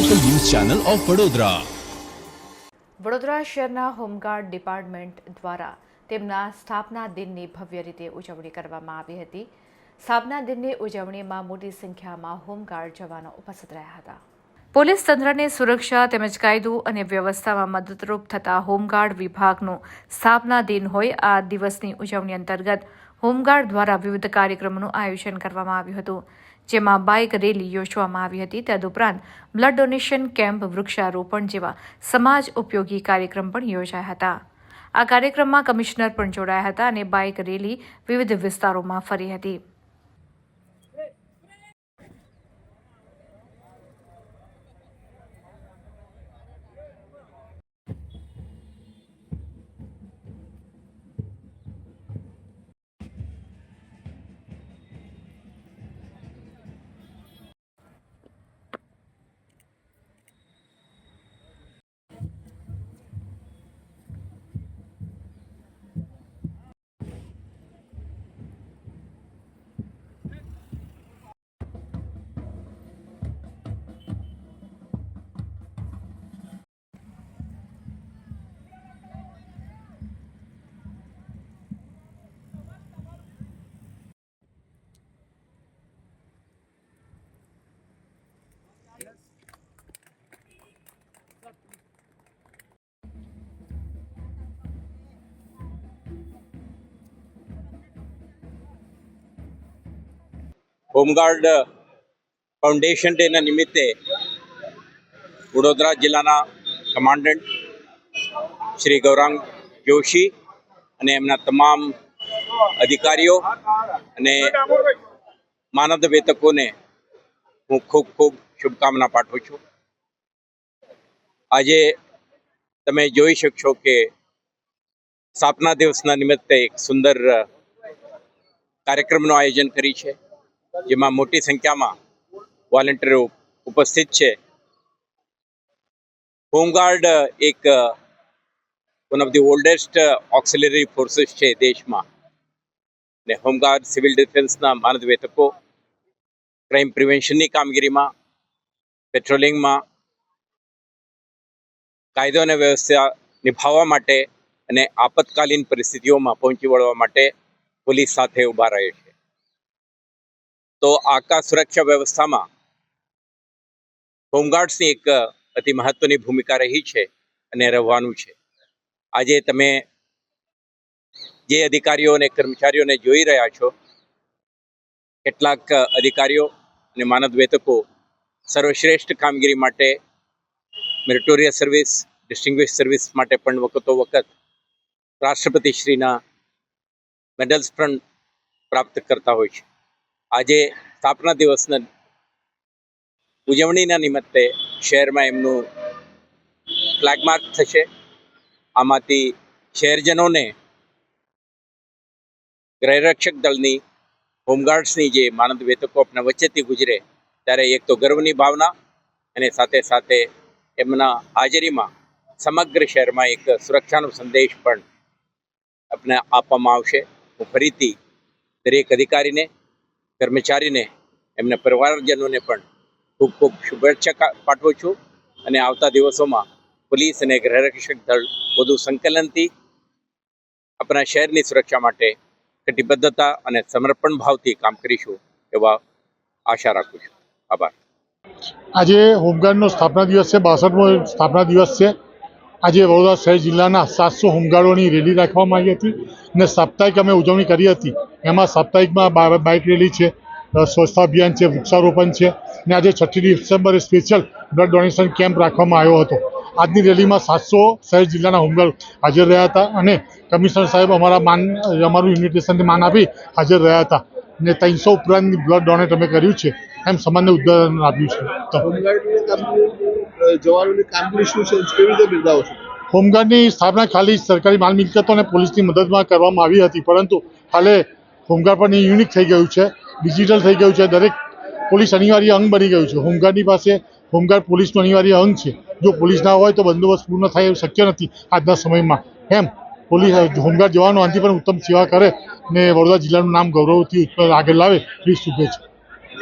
Channel of Vadodara Vadodara શહેરના home guard department દ્વારા તેમના સ્થાપના દિનની ભવ્ય રીતે ઉજવણી કરવામાં આવી હતી. સ્થાપના દિનની ઉજવણીમાં મોટી સંખ્યામાં હોમગાર્ડ જવાનો ઉપસ્થિત રહ્યા હતા. પોલીસ તંત્રને સુરક્ષા તેમજ કાયદો અને વ્યવસ્થામાં મદદરૂપ થતા હોમગાર્ડ વિભાગનો સ્થાપના દિન હોય આ દિવસની ઉજવણી અંતર્ગત હોમગાર્ડ દ્વારા વિવિધ કાર્યક્રમોનું આયોજન કરવામાં આવ્યું હતું. જેમાં બાઇક રેલી યોજવામાં આવી હતી. તદુપરાંત બ્લડ ડોનેશન કેમ્પ, વૃક્ષારોપણ જેવા સમાજ ઉપયોગી કાર્યક્રમ પણ યોજાયા હતા. આ કાર્યક્રમમાં કમિશનર પણ જોડાયા હતા અને બાઇક રેલી વિવિધ વિસ્તારોમાં ફરી હતી. હોમગાર્ડ ફાઉન્ડેશન ડેના નિમિત્તે વડોદરા જિલ્લાના કમાન્ડન્ટ શ્રી ગૌરાંગ જોશી અને એમના તમામ અધિકારીઓ અને માનદ વેતકોને હું ખૂબ ખૂબ શુભકામના પાઠવું છું. આજે તમે જોઈ શકશો કે સ્થાપના દિવસના નિમિત્તે એક સુંદર કાર્યક્રમનું આયોજન કરી છે, જેમાં મોટી સંખ્યામાં વોલેન્ટિયરો ઉપસ્થિત છે. હોમગાર્ડ એક one of the oldest auxiliary forces છે દેશમાં. ને હોમગાર્ડ સિવિલ ડિફેન્સના માનદ વેતકો ક્રાઇમ પ્રિવેન્શનની કામગીરીમાં પેટ્રોલિંગમાં કાયદો અને વ્યવસ્થા નિભાવવા માટે અને આપતકાલીન પરિસ્થિતિઓમાં પહોંચી વળવા માટે પોલીસ સાથે ઊભા રહે છે. તો આકાશ સુરક્ષા વ્યવસ્થામાં હોમગાર્ડ્સની એક અતિ મહત્વની ભૂમિકા રહી છે અને રહેવાનું છે. આજે તમે જે અધિકારીઓ અને કર્મચારીઓને જોઈ રહ્યા છો, કેટલાક અધિકારીઓ અને માનવ વેતકો સર્વશ્રેષ્ઠ કામગીરી માટે મેરિટોરિયસ સર્વિસ ડિસ્ટિંગ્વિશ સર્વિસ માટે પણ વખતો વખત રાષ્ટ્રપતિશ્રીના મેડલ્સ પણ પ્રાપ્ત કરતા હોય છે. આજે સ્થાપના દિવસના ઉજવણીના નિમિત્તે શહેરમાં એમનું ફ્લેગ થશે. આમાંથી શહેરજનોને ગૃહરક્ષક દળની હોમગાર્ડ્સની જે માનદ વેતકો આપણા વચ્ચેથી ગુજરે ત્યારે એક તો ગર્વની ભાવના અને સાથે સાથે એમના હાજરીમાં સમગ્ર શહેરમાં એક સુરક્ષાનો સંદેશ પણ આપને આપવામાં આવશે. હું ફરીથી દરેક અધિકારીને, કર્મચારીને, એમના પરિવારજનોને પણ ખૂબ ખૂબ શુભેચ્છા પાઠવું છું અને આવતા દિવસોમાં પોલીસ અને ગૃહરક્ષક દળ વધુ સંકલનથી આપણા શહેરની સુરક્ષા માટે કટિબદ્ધતા અને સમર્પણ ભાવથી કામ કરીશું એવા આશા રાખું છું. આભાર. આજે હોમગાર્ડનો સ્થાપના દિવસ છે, બાસઠમો સ્થાપના દિવસ છે. આજે વડોદરા શહેર જિલ્લાના સાતસો હોમગાર્ડોની રેલી રાખવામાં આવી હતી અને સાપ્તાહિક અમે ઉજવણી કરી હતી. એમાં સાપ્તાહિકમાં બાઇક રેલી છે સ્વચ્છતા અભિયાન છે, વૃક્ષારોપણ છે અને આજે છઠ્ઠી ડિસેમ્બરે સ્પેશિયલ બ્લડ ડોનેશન કેમ્પ રાખવામાં આવ્યો હતો. આજની રેલીમાં સાતસો શહેર જિલ્લાના હોમગાર્ડ હાજર રહ્યા હતા અને કમિશનર સાહેબ અમારા માન, અમારું ઇન્વિટેશનને માન આપી હાજર રહ્યા હતા. અને ત્રણસો ઉપરાંત બ્લડ ડોનેટ અમે કર્યું છે. એમ સમાજને ઉદાહરણ આપ્યું છો. હોમગાર્ડની સ્થાપના ખાલી સરકારી માલ મિલકતો અને પોલીસની મદદમાં કરવામાં આવી હતી પરંતુ હાલે હોમગાર્ડ પણ યુનિક થઈ ગયું છે ડિજિટલ થઈ ગયું છે. દરેક પોલીસ અનિવાર્ય અંગ બની ગયું છે. હોમગાર્ડની પાસે હોમગાર્ડ પોલીસનું અનિવાર્ય અંગ છે. જો પોલીસ ના હોય તો બંદોબસ્ત પૂર્ણ થાય એવું શક્ય નથી આજના સમયમાં. એમ પોલીસ હોમગાર્ડ જવાનો આનાથી પણ ઉત્તમ સેવા કરે ને વડોદરા જિલ્લાનું નામ ગૌરવથી આગળ લાવે એવી શુભેચ્છા.